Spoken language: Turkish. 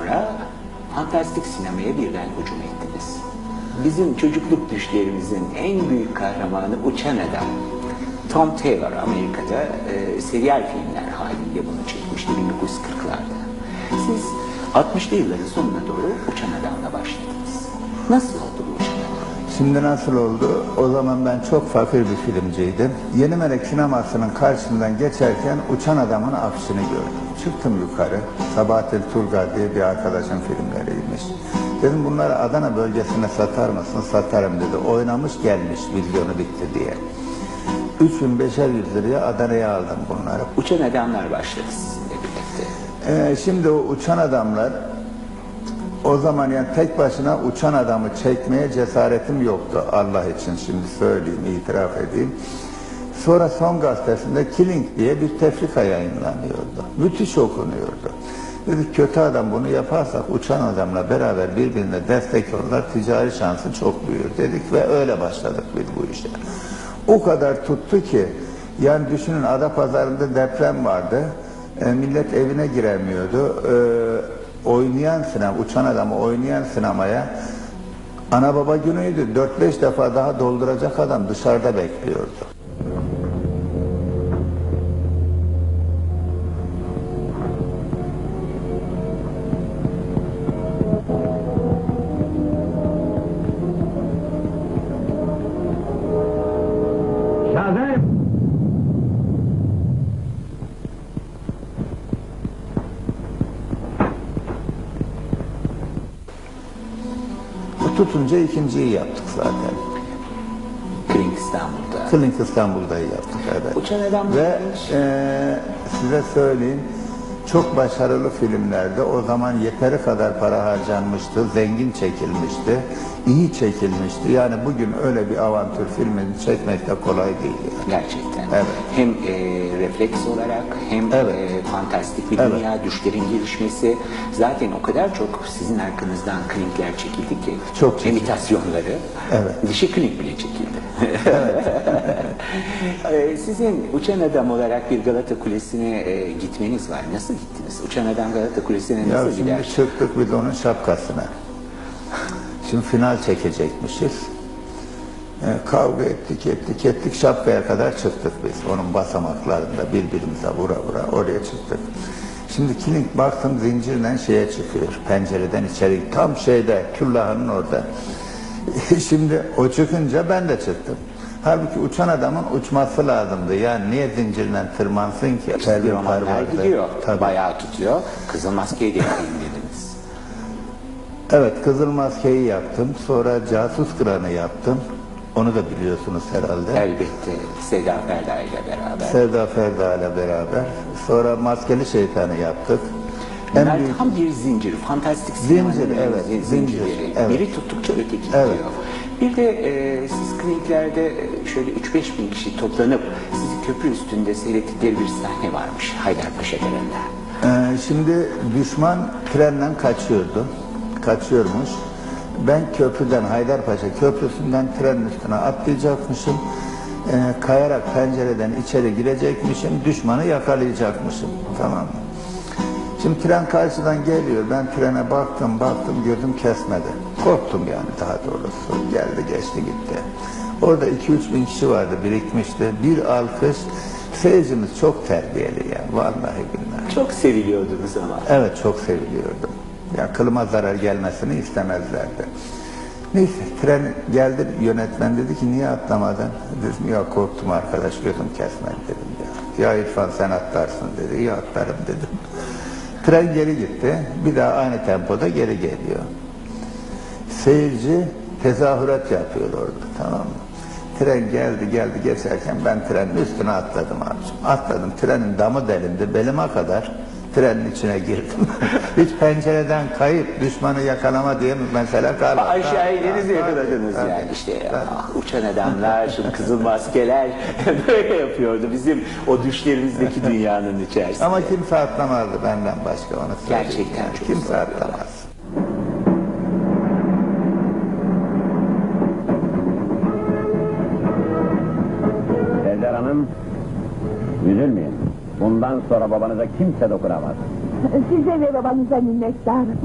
sonra fantastik sinemaya birden hücum ettiniz. Bizim çocukluk düşlerimizin en büyük kahramanı Uçan Adam. Tom Taylor Amerika'da e, serial filmler halinde bunu çekmişti 1940'larda. Siz 60'lı yılların sonuna doğru Uçan Adam'la başladınız. Nasıl oldu bu? Şimdi nasıl oldu? O zaman ben çok fakir bir filmciydim. Yeni Melek sinemasının karşısından geçerken Uçan Adam'ın afişini gördüm. Çıktım yukarı. Sabahattin Turgay diye bir arkadaşın filmleriymiş. Dedim bunları Adana bölgesine satar mısın? Satarım dedi. Oynamış gelmiş vizyonu bitti diye. 3500 liraya Adana'ya aldım bunları. Uçan Adamlar başladı sizinle birlikte. Ee, şimdi o uçan adamlar o zaman yani tek başına uçan adamı çekmeye cesaretim yoktu Allah için şimdi söyleyeyim itiraf edeyim. Sonra Son Gazetesi'nde Killing diye bir tefrika yayınlanıyordu. Müthiş okunuyordu. Dedik kötü adam bunu yaparsak uçan adamla beraber birbirine destek olurlar ticari şansı çok büyür dedik ve öyle başladık biz bu işe. O kadar tuttu ki yani düşünün ada pazarında deprem vardı. E, millet evine giremiyordu. E, oynayan sinema, uçan adamı oynayan sinemaya ana baba günüydü. 4-5 defa daha dolduracak adam dışarıda bekliyordu. Şahin! Tutunca ikinciyi yaptık zaten. Kring İstanbul'da. Kılink İstanbul'da yaptık evet. Uçan Adamlar Ve e, size söyleyeyim çok başarılı filmlerde o zaman yeteri kadar para harcanmıştı, zengin çekilmişti, iyi çekilmişti. Yani bugün öyle bir avantür filmini çekmek de kolay değil. yani. Gerçekten. Evet. Hem e, refleks olarak hem Evet. e, fantastik bir Evet. dünya, düşlerin gelişmesi. Zaten o kadar çok sizin arkanızdan klinkler çekildi ki. Çok çekildi. imitasyonları. Evet. Dişi klink bile çekildi. E, Sizin uçan adam olarak bir Galata Kulesi'ne e, gitmeniz var. Nasıl gittiniz? Uçan adam Galata Kulesi'ne Ya nasıl şimdi gider? çıktık biz onun şapkasına. Şimdi final çekecekmişiz. Ee, kavga ettik ettik ettik şapkaya kadar çıktık biz. Onun basamaklarında birbirimize vura vura oraya çıktık. Şimdi kilink baktım zincirle şeye çıkıyor. Pencereden içeri tam şeyde küllahının orada. Şimdi o çıkınca ben de çıktım. Halbuki uçan adamın uçması lazımdı. Yani niye zincirle tırmansın ki? Pervin romanlar gidiyor. Tabii. Bayağı tutuyor. Kızıl maskeyi de yapayım dediniz. Evet Kızıl Maske'yi yaptım. Sonra Casus Kıran'ı yaptım. Onu da biliyorsunuz herhalde. Elbette Seda Ferda ile beraber. Sevda Ferda ile beraber. Sonra Maskeli Şeytan'ı yaptık. En Bunlar büyük tam bir zincir, fantastik Zincir, sinemanın evet, zin- zincir, evet. Biri tuttukça öteki Evet. gidiyor. Bir de e, siz kliniklerde e, şöyle 3-5 bin kişi toplanıp sizi köprü üstünde seyrettikleri bir sahne varmış Haydarpaşa Derende. Ee, şimdi düşman trenden kaçıyordu. Kaçıyormuş. Ben köprüden Haydarpaşa köprüsünden trenin üstüne atlayacakmışım. Ee, kayarak pencereden içeri girecekmişim. Düşmanı yakalayacakmışım. Tamam mı? Şimdi tren karşıdan geliyor. Ben trene baktım baktım gözüm kesmedi. Korktum yani daha doğrusu. Geldi geçti gitti. Orada 2-3 bin kişi vardı birikmişti. Bir alkış. Seyircimiz çok terbiyeli yani. Vallahi billahi. Çok seviliyordunuz ama. Evet çok seviliyordum. Ya kılıma zarar gelmesini istemezlerdi. Neyse tren geldi yönetmen dedi ki niye atlamadın? Dedim ya korktum arkadaş gözüm kesmedi dedim ya. Ya İrfan sen atlarsın dedi. Ya atlarım dedim. Tren geri gitti. Bir daha aynı tempoda geri geliyor. Seyirci tezahürat yapıyor orada tamam mı? Tren geldi geldi geçerken ben trenin üstüne atladım abicim. Atladım trenin damı delindi belime kadar trenin içine girdim. Hiç pencereden kayıp düşmanı yakalama diye mesela kalmadı. Aşağı ineniz yakaladınız yani tabii, işte ah, uçan adamlar, şu kızıl maskeler böyle yapıyordu bizim o düşlerimizdeki dünyanın içerisinde. Ama kimse atlamazdı benden başka onu söyleyeyim. Gerçekten yani. çok Kimse atlamaz. Serdar Hanım, üzülmeyin. Bundan sonra babanıza kimse dokunamaz. Size ve babanıza minnettarım.